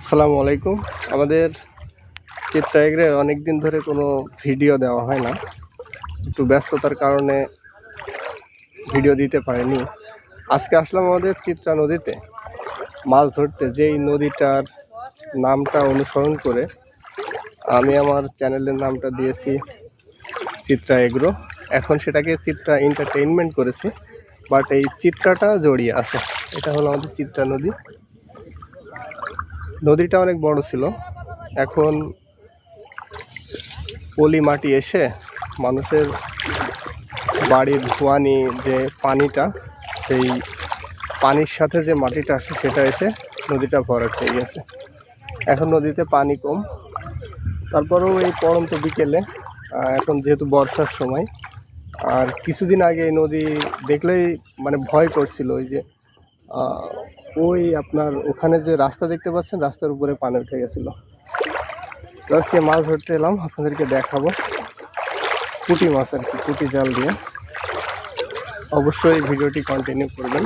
আসসালামু আলাইকুম। আমাদের চিত্রাগ্রে অনেক দিন ধরে কোনো ভিডিও দেওয়া হয় না। একটু ব্যস্ততার কারণে ভিডিও দিতে পারিনি। আজকে আসলাম আমাদের চিত্রা নদীতে। মাছ ধরতে। যেই নদীটার নামটা অনুসরণ করে আমি আমার চ্যানেলের নামটা দিয়েছি চিত্রা এগ্রো। এখন সেটাকে চিত্রা এন্টারটেইনমেন্ট করেছি। বাট এই চিত্রাটা জড়িয়ে আছে। এটা হলো আমাদের চিত্রা নদী। নদীটা অনেক বড় ছিল। এখন পলি মাটি এসে মানুষের বাড়ির ধোয়ানি যে পানিটা, সেই পানির সাথে যে মাটিটা আসে, সেটা এসে নদীটা ভরাট হয়ে গেছে। এখন নদীতে পানি কম। তারপরেও এই পড়ন্ত বিকেলে এখন যেহেতু বর্ষার সময়, আর কিছুদিন আগে এই নদী দেখলেই মানে ভয় করছিল ওই যে ওই আপনার ওখানে যে রাস্তা দেখতে পাচ্ছেন, রাস্তার উপরে পানি উঠে গেছিল। আজকে মাছ ধরতে এলাম, আপনাদেরকে দেখাবো। পুঁটি মাছ আর কি, পুঁটি জাল দিয়ে। অবশ্যই ভিডিওটি কন্টিনিউ করবেন।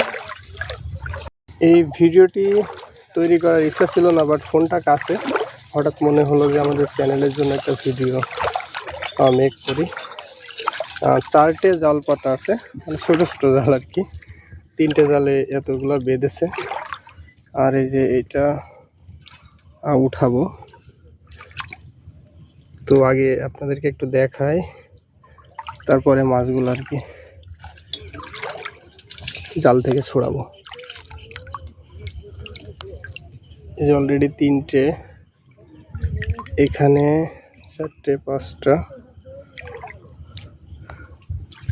এই ভিডিওটি তৈরি করার ইচ্ছা ছিল না বাট ফোনটা কাছে। হঠাৎ মনে হলো যে আমাদের চ্যানেলের জন্য একটা ভিডিও মেক করি। চারটে জাল পাতা আছে মানে ছোটো ছোটো জাল আর কি। তিনটে জালে এতগুলো বেঁধেছে। আর এই যে এটা উঠাবো। তো আগে আপনাদেরকে একটু দেখাই, তারপরে মাছগুলো আর কি জাল থেকে ছড়াবো। এই যে অলরেডি তিনটে, এখানে চারটে, পাঁচটা,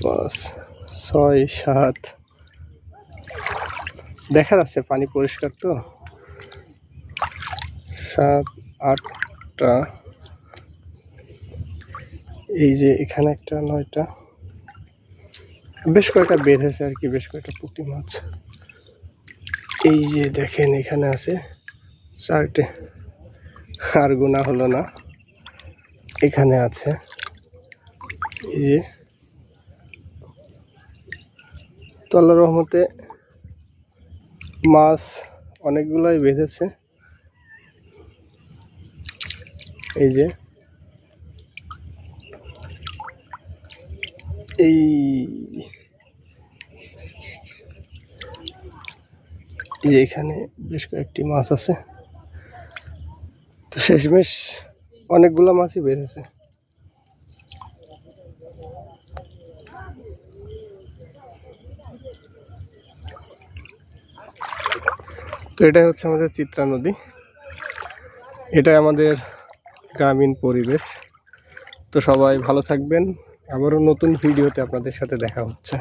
পাঁচ, ছয়, সাত দেখা যাচ্ছে, পানি পরিষ্কার তো। সাত, আটটা। এই যে এখানে একটা, নয়টা। বেশ কয়েকটা বেঁধেছে আর কি, বেশ কয়েকটা পুঁটি মাছ। এই যে দেখেন, এখানে আছে চারটে। আর গোনা হলো না। এখানে আছে এই যে তো আল্লাহ রহমতে মাছ অনেকগুলাই বেঁধেছে। এই যে। এই যে এখানে বেশ কয়েকটি মাছ আছে। তো শেষমেশ অনেকগুলো মাছই বেঁধেছে। তো এটাই হচ্ছে আমাদের চিত্রা নদী। এটাই আমাদের গ্রামীণ পরিবেশ। তো সবাই ভালো থাকবেন। আবারও নতুন ভিডিওতে আপনাদের সাথে দেখা হচ্ছে।